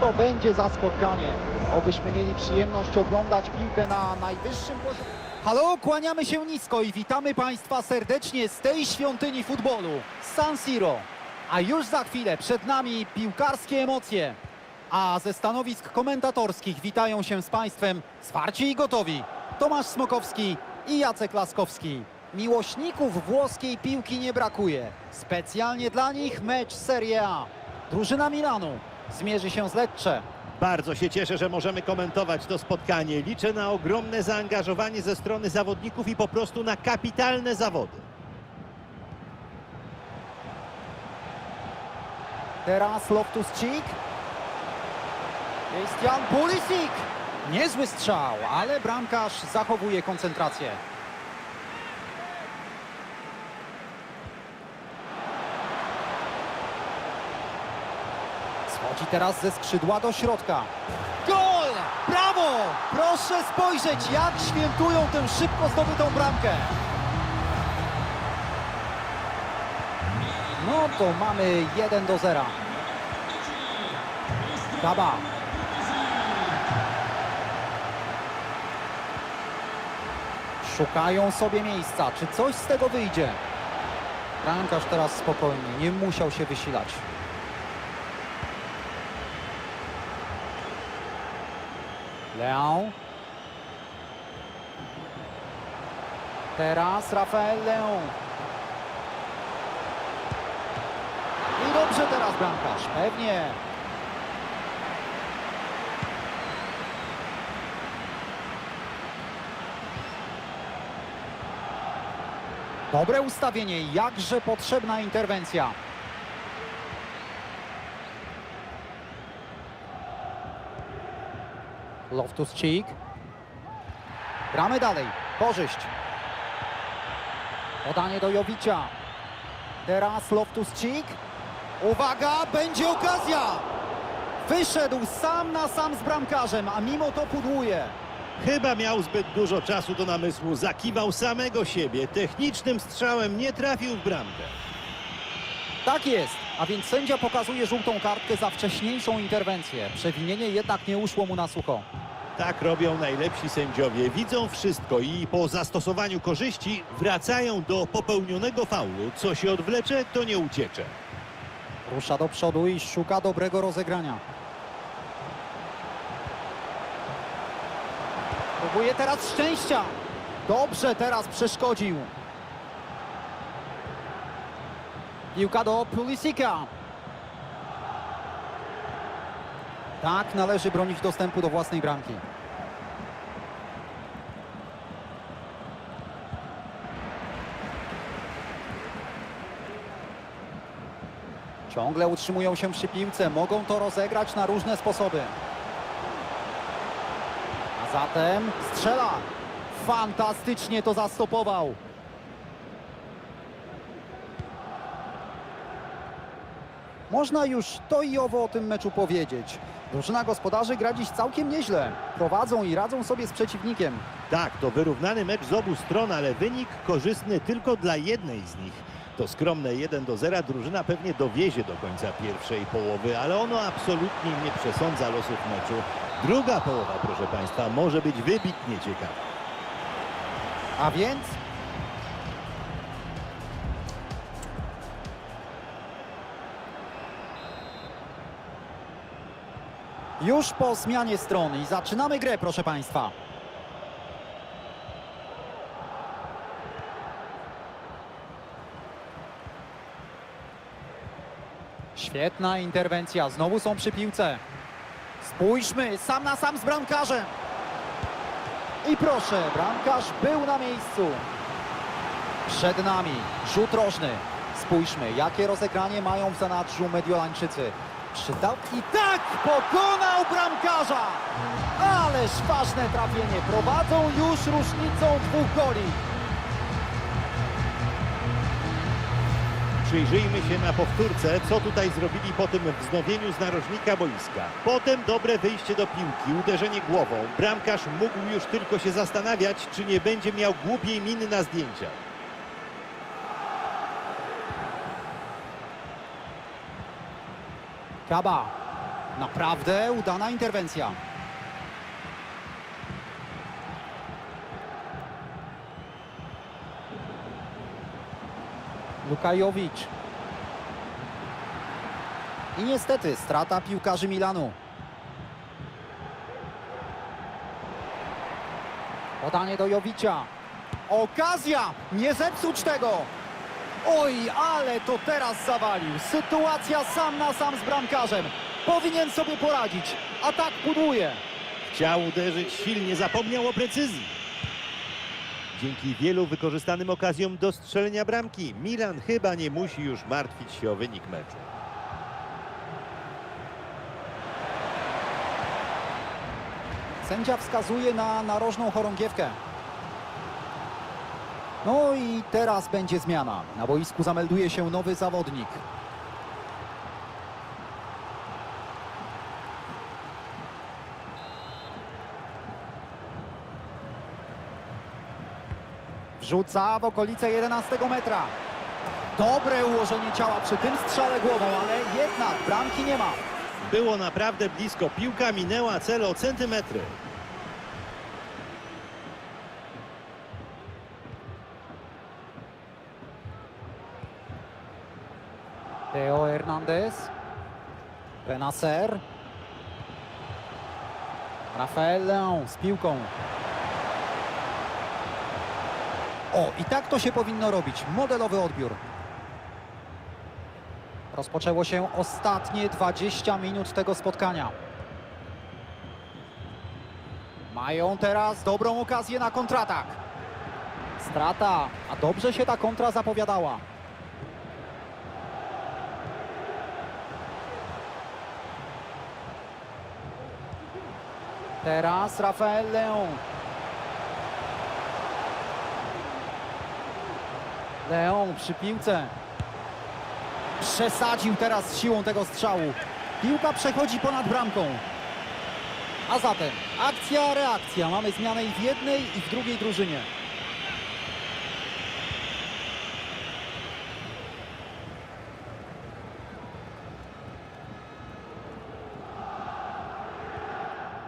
to będzie za spotkanie? Obyśmy mieli przyjemność oglądać piłkę na najwyższym poziomie. Halo, kłaniamy się nisko i witamy Państwa serdecznie z tej świątyni futbolu, San Siro. A już za chwilę przed nami piłkarskie emocje. A ze stanowisk komentatorskich witają się z Państwem zwarci i gotowi Tomasz Smokowski i Jacek Laskowski. Miłośników włoskiej piłki nie brakuje. Specjalnie dla nich mecz Serie A. Drużyna Milanu zmierzy się z Lecce. Bardzo się cieszę, że możemy komentować to spotkanie. Liczę na ogromne zaangażowanie ze strony zawodników i po prostu na kapitalne zawody. Teraz Loftus-Cheek. Jan Pulisic. Niezły strzał, ale bramkarz zachowuje koncentrację. Schodzi teraz ze skrzydła do środka. Gol! Brawo! Proszę spojrzeć, jak świętują tę szybko zdobytą bramkę. No to mamy 1 do 0. Kaba. Szukają sobie miejsca. Czy coś z tego wyjdzie? Bramkarz teraz spokojnie, nie musiał się wysilać. Leão. Teraz Rafael Leão. I dobrze teraz bramkarz, pewnie. Dobre ustawienie, jakże potrzebna interwencja. Loftus-Cheek. Gramy dalej, korzyść. Podanie do Jowicia. Teraz Loftus-Cheek. Uwaga, będzie okazja! Wyszedł sam na sam z bramkarzem, a mimo to pudłuje. Chyba miał zbyt dużo czasu do namysłu. Zakiwał samego siebie. Technicznym strzałem nie trafił w bramkę. Tak jest, a więc sędzia pokazuje żółtą kartkę za wcześniejszą interwencję. Przewinienie jednak nie uszło mu na sucho. Tak robią najlepsi sędziowie. Widzą wszystko i po zastosowaniu korzyści wracają do popełnionego faulu. Co się odwlecze, to nie uciecze. Rusza do przodu i szuka dobrego rozegrania. Próbuje teraz szczęścia. Dobrze teraz przeszkodził. Piłka do Pulisika. Tak należy bronić dostępu do własnej bramki. Ciągle utrzymują się przy piłce, mogą to rozegrać na różne sposoby. A zatem strzela. Fantastycznie to zastopował. Można już to i owo o tym meczu powiedzieć. Drużyna gospodarzy gra dziś całkiem nieźle. Prowadzą i radzą sobie z przeciwnikiem. Tak, to wyrównany mecz z obu stron, ale wynik korzystny tylko dla jednej z nich. To skromne 1 do 0 drużyna pewnie dowiezie do końca pierwszej połowy, ale ono absolutnie nie przesądza losów meczu. Druga połowa, proszę Państwa, może być wybitnie ciekawa. A więc Już po zmianie strony i zaczynamy grę, proszę Państwa. Świetna interwencja, znowu są przy piłce. Spójrzmy, sam na sam z bramkarzem. I proszę, bramkarz był na miejscu. Przed nami rzut rożny. Spójrzmy, jakie rozegranie mają w zanadrzu Mediolańczycy. Przydał i tak pokonał bramkarza! Ależ ważne trafienie. Prowadzą już różnicą dwóch goli. Przyjrzyjmy się na powtórce, co tutaj zrobili po tym wznowieniu z narożnika boiska. Potem dobre wyjście do piłki, uderzenie głową. Bramkarz mógł już tylko się zastanawiać, czy nie będzie miał głupiej miny na zdjęcia. Kaba. Naprawdę udana interwencja. Lukajowicz. I niestety strata piłkarzy Milanu. Podanie do Jowicza. Okazja! Nie zepsuć tego! Oj, ale to teraz zawalił. Sytuacja sam na sam z bramkarzem. Powinien sobie poradzić. Atak pudłuje. Chciał uderzyć silnie, zapomniał o precyzji. Dzięki wielu wykorzystanym okazjom do strzelenia bramki, Milan chyba nie musi już martwić się o wynik meczu. Sędzia wskazuje na narożną chorągiewkę. No i teraz będzie zmiana. Na boisku zamelduje się nowy zawodnik. Wrzuca w okolice 11 metra. Dobre ułożenie ciała przy tym strzale głową, ale jednak bramki nie ma. Było naprawdę blisko, piłka minęła cel o centymetry. Teo Hernandez. Benacer. Rafael Leão z piłką. O, i tak to się powinno robić. Modelowy odbiór. Rozpoczęło się ostatnie 20 minut tego spotkania. Mają teraz dobrą okazję na kontratak. Strata, a dobrze się ta kontra zapowiadała. Teraz Rafael Leão. Leão przy piłce. Przesadził teraz siłą tego strzału. Piłka przechodzi ponad bramką. A zatem akcja, reakcja. Mamy zmianę i w jednej i w drugiej drużynie.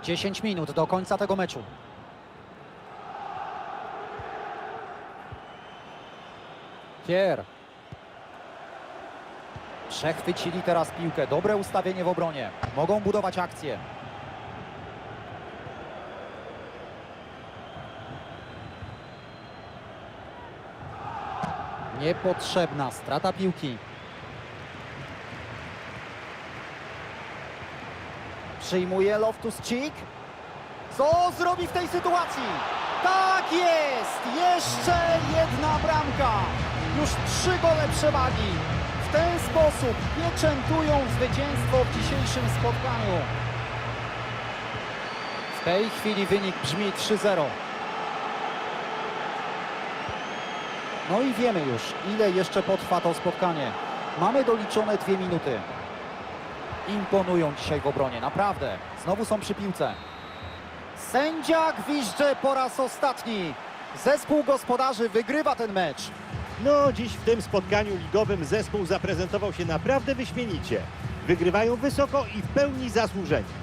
Dziesięć minut do końca tego meczu. Kier. Przechwycili teraz piłkę. Dobre ustawienie w obronie. Mogą budować akcję. Niepotrzebna strata piłki. Przyjmuje Loftus-Cheek. Co zrobi w tej sytuacji? Tak jest! Jeszcze jedna bramka. Już trzy gole przewagi. W ten sposób pieczętują zwycięstwo w dzisiejszym spotkaniu. W tej chwili wynik brzmi 3-0. No i wiemy już, ile jeszcze potrwa to spotkanie. Mamy doliczone dwie minuty. Imponują dzisiaj w obronie, naprawdę. Znowu są przy piłce. Sędzia gwizdże po raz ostatni. Zespół gospodarzy wygrywa ten mecz. No, dziś w tym spotkaniu ligowym zespół zaprezentował się naprawdę wyśmienicie. Wygrywają wysoko i w pełni zasłużenie.